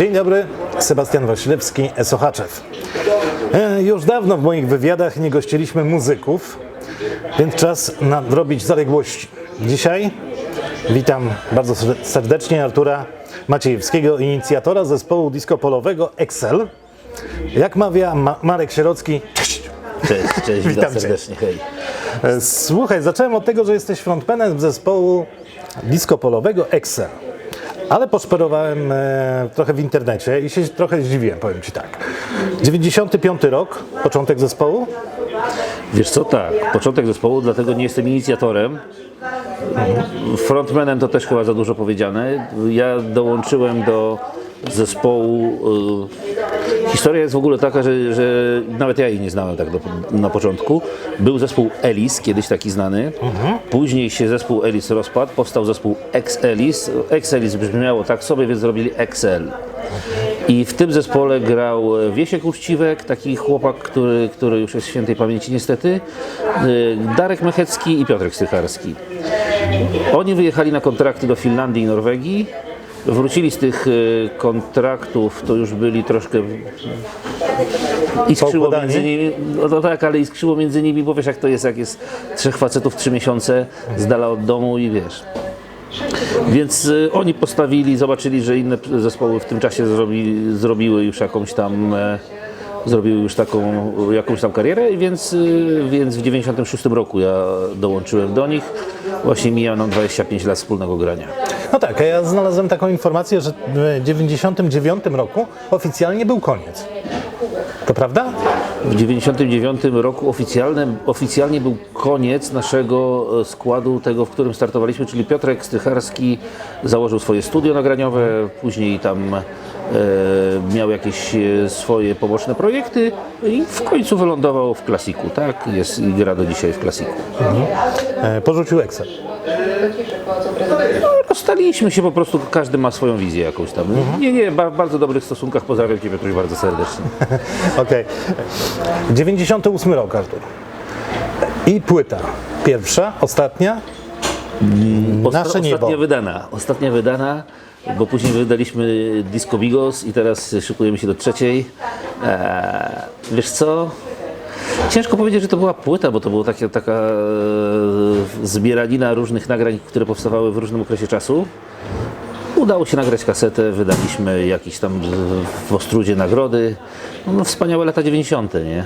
Dzień dobry, Sebastian Wasilewski, Esochaczew. E, Już dawno w moich wywiadach nie gościliśmy muzyków, więc czas nadrobić zaległości. Dzisiaj witam bardzo serdecznie Artura Maciejewskiego, inicjatora zespołu disco polowego Excel. Jak mawia Ma- Marek Sierocki, cześć! Cześć, cześć, Witam cię. serdecznie, hej. E, Słuchaj, zacząłem od tego, że jesteś frontmanem zespołu disco polowego Excel. Ale poszperowałem e, trochę w internecie i się trochę zdziwiłem, powiem Ci tak. 95 rok, początek zespołu. Wiesz co, tak, początek zespołu, dlatego nie jestem inicjatorem. Frontmanem to też chyba za dużo powiedziane. Ja dołączyłem do zespołu. Historia jest w ogóle taka, że, że nawet ja jej nie znałem tak do, na początku. Był zespół Elis, kiedyś taki znany. Później się zespół Elis rozpadł, powstał zespół Ex-Elis. Ex-Elis brzmiało tak sobie, więc zrobili Excel. I w tym zespole grał Wiesiek Uczciwek, taki chłopak, który, który już jest świętej pamięci niestety, y, Darek Mechecki i Piotrek Stycharski. Oni wyjechali na kontrakty do Finlandii i Norwegii. Wrócili z tych y, kontraktów, to już byli troszkę iskrzyło między nimi, no tak, ale iskrzyło między nimi, bo wiesz jak to jest, jak jest trzech facetów trzy miesiące z dala od domu i wiesz. Więc y, oni postawili, zobaczyli, że inne zespoły w tym czasie zrobi, zrobiły już jakąś tam zrobiły już taką jakąś tam karierę, więc, y, więc w 96 roku ja dołączyłem do nich. Właśnie mija nam 25 lat wspólnego grania. No tak, a ja znalazłem taką informację, że w 99 roku oficjalnie był koniec. To prawda? W 99 roku oficjalnie, oficjalnie był koniec naszego e, składu, tego, w którym startowaliśmy, czyli Piotrek Strycharski założył swoje studio nagraniowe, później tam miał jakieś e, swoje poboczne projekty i w końcu wylądował w klasiku, tak? Jest i gra do dzisiaj w klasiku. E, porzucił Excel. Rozstaliśmy się po prostu, każdy ma swoją wizję jakąś tam. Nie, nie, ba, w bardzo dobrych stosunkach, pozdrawiam Cię Piotruś bardzo serdecznie. Okej. 98 rok, Artur. I płyta. Pierwsza, ostatnia. Osta- Nasze niebo. Ostatnia wydana, ostatnia wydana, bo później wydaliśmy Disco Bigos i teraz szykujemy się do trzeciej. Eee, wiesz co? Ciężko powiedzieć, że to była płyta, bo to była taka, taka e, zbieranina różnych nagrań, które powstawały w różnym okresie czasu. Udało się nagrać kasetę, wydaliśmy jakieś tam w- Ostrudzie nagrody. No, wspaniałe lata 90., nie?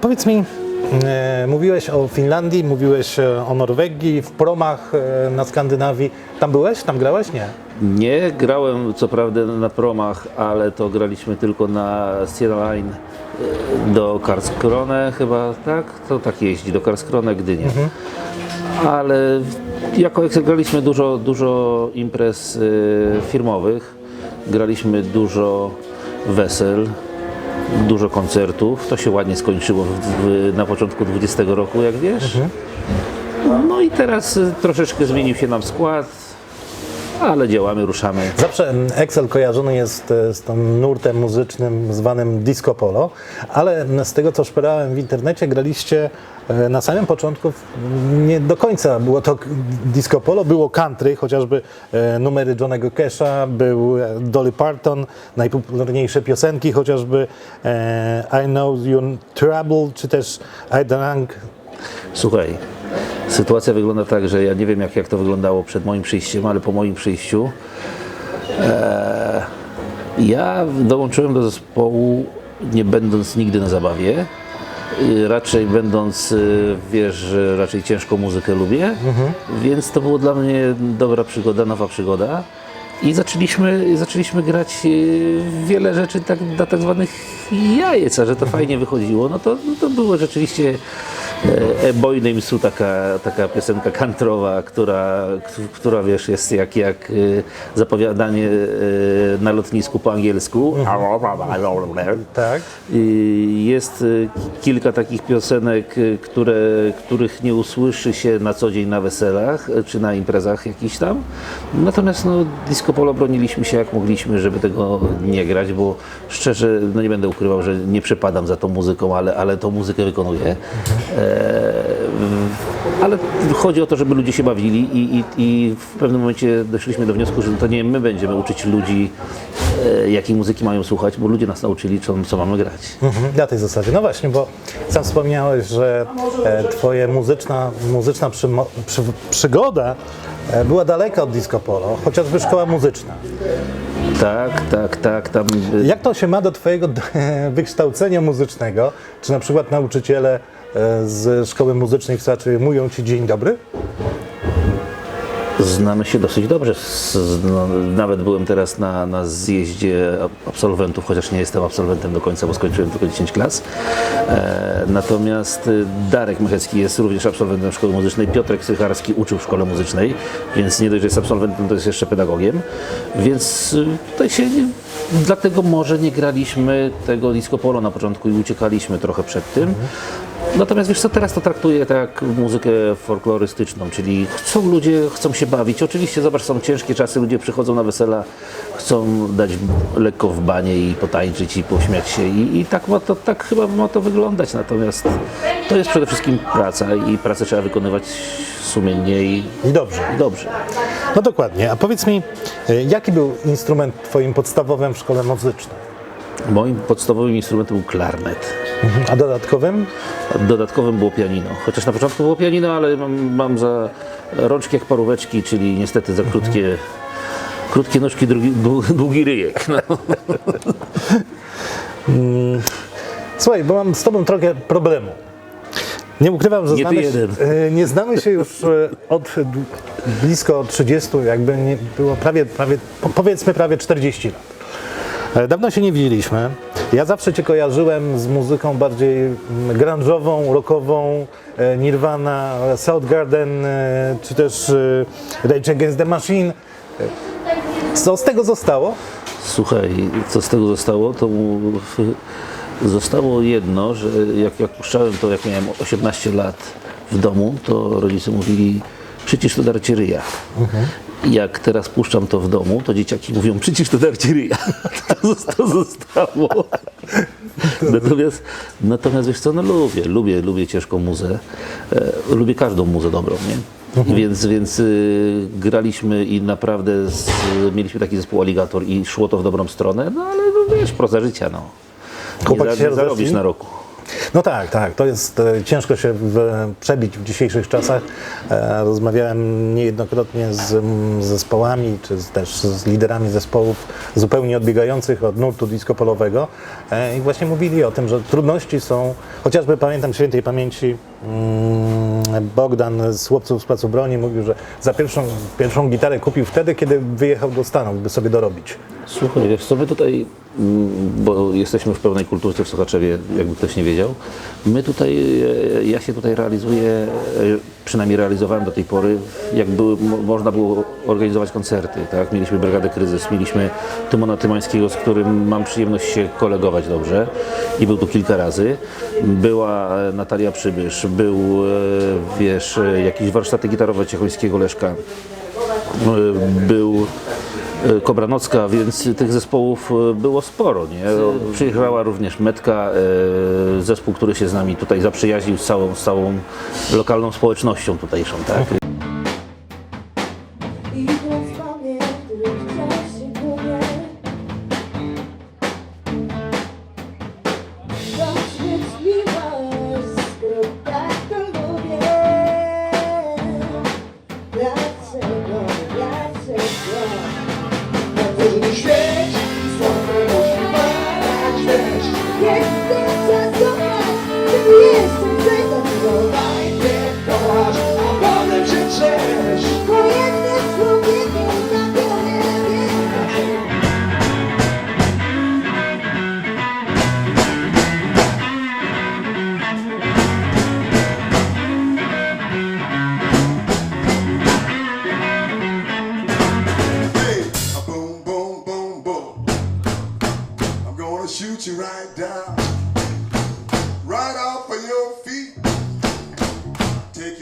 Powiedz mi, e, mówiłeś o Finlandii, mówiłeś e, o Norwegii, w promach e, na Skandynawii. Tam byłeś? Tam grałeś? Nie. Nie, grałem co prawda na promach, ale to graliśmy tylko na Sierra Line do Karlskrone chyba, tak? To tak jeździ, do Karlskrone, Gdynia. Ale jako graliśmy dużo, dużo imprez firmowych, graliśmy dużo wesel, dużo koncertów. To się ładnie skończyło w, w, na początku 20 roku, jak wiesz. No i teraz e, troszeczkę zmienił się nam skład, ale działamy, ruszamy. Zawsze Excel kojarzony jest e, z tym nurtem muzycznym zwanym disco polo, ale z tego co szperałem w internecie, graliście e, na samym początku nie do końca było to disco polo, było country, chociażby e, numery Johnego Casha, był Dolly Parton, najpopularniejsze piosenki, chociażby I Know You're Trouble, czy też I Drank Słuchaj, sytuacja wygląda tak, że ja nie wiem jak, jak to wyglądało przed moim przyjściem, ale po moim przyjściu e, ja dołączyłem do zespołu nie będąc nigdy na zabawie. y, raczej będąc, y, wiesz, że raczej ciężką muzykę lubię, więc to było dla mnie dobra przygoda, nowa przygoda. I zaczęliśmy, zaczęliśmy grać e, wiele rzeczy tak, dla tak zwanych jajec, a że to fajnie wychodziło, no to, no to było rzeczywiście e, e, Boy Name Sue, taka, taka piosenka kantrowa, która, która wiesz, jest jak, jak e, zapowiadanie e, na lotnisku po angielsku. Tak. Jest kilka takich piosenek, które, których nie usłyszy się na co dzień na weselach czy na imprezach jakichś tam. Natomiast no, disco polo broniliśmy się jak mogliśmy, żeby tego nie grać, bo szczerze, no nie będę ukrywał, że nie przepadam za tą muzyką, ale, ale tą muzykę wykonuję. E, ale chodzi o to, żeby ludzie się bawili i, i, i w pewnym momencie doszliśmy do wniosku, że to nie my będziemy uczyć ludzi, e, jakiej muzyki mają słuchać, bo ludzie nas nauczyli, co, co mamy grać. Mhm, na tej zasadzie. No właśnie, bo sam wspomniałeś, że e, twoja muzyczna, muzyczna przymo, przy, przygoda e, była daleka od disco polo, chociażby szkoła muzyczna. Tak, tak, tak. Tam Jak to się ma do twojego wykształcenia muzycznego? Czy na przykład nauczyciele e, z szkoły muzycznej w Saczy mówią ci dzień dobry? znamy się dosyć dobrze. No, nawet byłem teraz na, na zjeździe absolwentów, chociaż nie jestem absolwentem do końca, bo skończyłem tylko 10 klas. E, natomiast y, Darek Mechecki jest również absolwentem szkoły muzycznej. Piotrek Sycharski uczył w szkole muzycznej, więc nie dość, że jest absolwentem, to jest jeszcze pedagogiem. Więc y, tutaj się nie, dlatego może nie graliśmy tego disco polo na początku i uciekaliśmy trochę przed tym. Natomiast wiesz co, teraz to traktuję tak jak muzykę folklorystyczną, czyli chcą ludzie, chcą się bawić. Oczywiście, zobacz, są ciężkie czasy, ludzie przychodzą na wesela, chcą dać lekko w banie i potańczyć i pośmiać się i, i tak, ma to, tak chyba ma to wyglądać. Natomiast to jest przede wszystkim praca i pracę trzeba wykonywać sumiennie i, I dobrze. i dobrze. No dokładnie. A powiedz mi, e, jaki był instrument twoim podstawowym w szkole muzycznej? Moim podstawowym instrumentem był klarnet. Mhm. A dodatkowym? Dodatkowym było pianino. Chociaż na początku było pianino, ale mam, mam za rączki jak paróweczki, czyli niestety za krótkie, krótkie nóżki, długi, dłu- długi ryjek. No. Słuchaj, bo mam z tobą trochę problemu. Nie ukrywam, że Nie znamy, się, e, nie znamy się już e, od blisko 30, jakby nie było prawie, prawie, po- powiedzmy prawie 40 lat. E, Dawno się nie widzieliśmy. Ja zawsze Cię kojarzyłem z muzyką bardziej mm, grunge'ową, rockową, e, Nirvana, Soundgarden, e, czy też e, Rage Against the Machine. Co z tego zostało? Słuchaj, co z tego zostało, to zostało jedno, że jak, jak puszczałem to, jak miałem 18 lat w domu, to rodzice mówili, przecież to darcie ryja. I Jak teraz puszczam to w domu, to dzieciaki mówią, przecież to darcie ryja. To zosta- To zostało. Natomiast, natomiast wiesz co, no lubię, lubię, lubię ciężką muzę. E, lubię każdą muzę dobrą, nie? Więc, więc y, graliśmy i naprawdę z, mieliśmy taki zespół Aligator i szło to w dobrą stronę, no ale no, wiesz, proza życia, no. Nie, za, się nie zarobisz na roku. No tak, tak. To jest e, ciężko się przebić w dzisiejszych czasach. E, rozmawiałem niejednokrotnie z zespołami, czy też z liderami zespołów zupełnie odbiegających od nurtu disco polowego e, i właśnie mówili o tym, że trudności są, chociażby pamiętam świętej pamięci Bogdan z chłopców z Placu Broni mówił, że za pierwszą, pierwszą gitarę kupił wtedy, kiedy wyjechał do Stanów, by sobie dorobić. Słuchaj, wiesz co, my tutaj, mm, bo jesteśmy w pełnej kulturze w Sochaczewie, jakby ktoś nie wiedział, my tutaj, e, ja się tutaj realizuję, e, przynajmniej realizowałem do tej pory, jak można było organizować koncerty, tak? Mieliśmy Brygadę Kryzys, mieliśmy Tymona Tymańskiego, z którym mam przyjemność się kolegować dobrze i był tu kilka razy. Była e, Natalia Przybysz, był, e, wiesz, e, jakieś warsztaty gitarowe Ciechońskiego Leszka, E, był Kobranocka, więc tych zespołów było sporo. Nie? Przyjechała również Metka, zespół, który się z nami tutaj zaprzyjaźnił z całą, z całą lokalną społecznością tutejszą. Tak?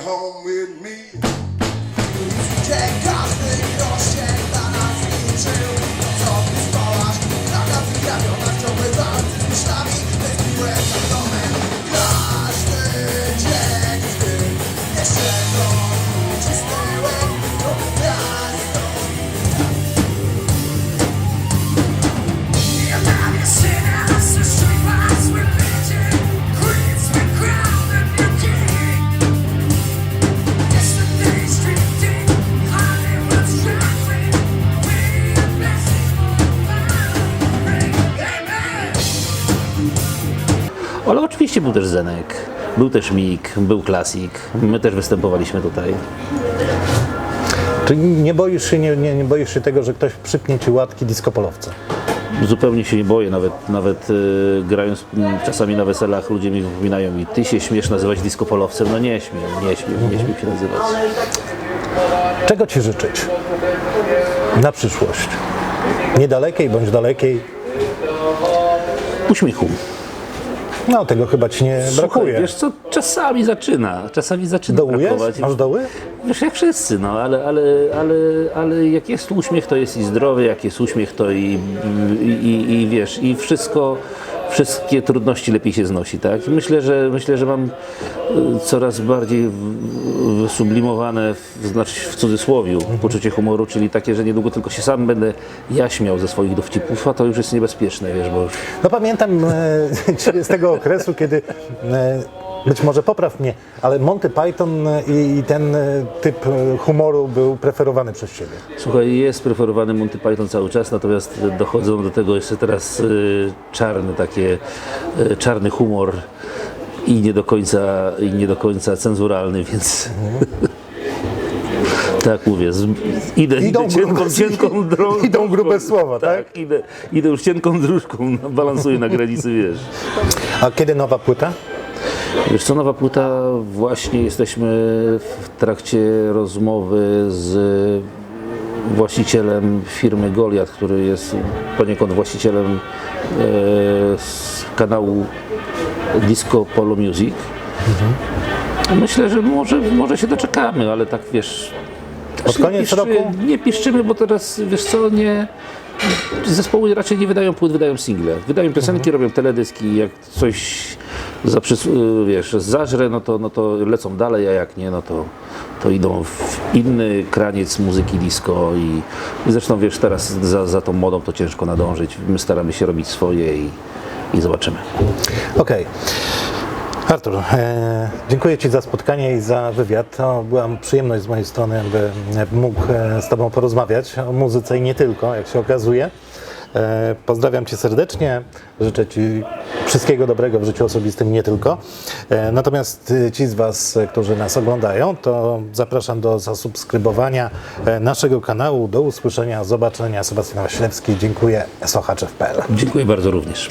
Home with me. Oczywiście był też Zenek, był też Mik, był Klasik. My też występowaliśmy tutaj. Czyli nie boisz się, nie, nie, nie boisz się tego, że ktoś przypnie ci łatki disco-polowca? Zupełnie się nie boję, nawet, nawet y, grając mm, czasami na weselach ludzie mi wypominają i ty się śmiesz nazywać disco-polowcem. No nie śmiem, nie śmiem, nie śmiem się nazywać. Czego ci życzyć na przyszłość? Niedalekiej bądź dalekiej? Uśmiechu. No, tego chyba ci nie Słuchaj, brakuje. wiesz co, czasami zaczyna, czasami zaczyna Dołujesz? brakować. Masz doły? Wiesz, jak wszyscy, no, ale, ale, ale, ale jak jest uśmiech, to jest i zdrowie, jak jest uśmiech, to i, i, i, i wiesz, i wszystko, wszystkie trudności lepiej się znosi, tak? Myślę, że myślę, że mam y, coraz bardziej wysublimowane, w, znaczy w cudzysłowie, poczucie humoru, czyli takie, że niedługo tylko się sam będę ja śmiał ze swoich dowcipów, a to już jest niebezpieczne, wiesz, bo No pamiętam e, z tego okresu, kiedy e, być może popraw mnie, ale Monty Python e, i, i ten e, typ e, humoru był preferowany przez ciebie. Słuchaj, jest preferowany Monty Python cały czas, natomiast dochodzą do tego jeszcze teraz y, czarny, takie czarny humor i nie do końca, i nie do końca cenzuralny, więc tak mówię, z, idę, Idą idę cienką, grube- cienką drogą. idą grube słowa, tak? idę, idę już cienką dróżką, balansuję na granicy, wiesz. A kiedy nowa płyta? Wiesz co, nowa płyta, właśnie jesteśmy w trakcie rozmowy z właścicielem firmy Goliat, który jest poniekąd właścicielem e, kanału Disco Polo Music. Myślę, że może, może się doczekamy, ale tak wiesz... Pod nie koniec piszczy- roku? Nie piszczymy, bo teraz, wiesz co, nie... Zespoły raczej nie wydają płyt, wydają single. Wydają piosenki, robią teledyski, jak coś zaprzys- y, wiesz, zażre, no to, no to lecą dalej, a jak nie, no to, to idą w inny kraniec muzyki disco i, i zresztą wiesz, teraz za, za tą modą to ciężko nadążyć. My staramy się robić swoje i, i zobaczymy. Okej. Artur, e, dziękuję Ci za spotkanie i za wywiad. To była przyjemność z mojej strony, by mógł e, z Tobą porozmawiać o muzyce i nie tylko, jak się okazuje. E, pozdrawiam Cię serdecznie, życzę Ci wszystkiego dobrego w życiu osobistym, nie tylko. E, natomiast e, ci z Was, którzy nas oglądają, to zapraszam do zasubskrybowania naszego kanału. Do usłyszenia, zobaczenia. Sebastian Waślewski, dziękuję. Sochaczew.pl Dziękuję bardzo również.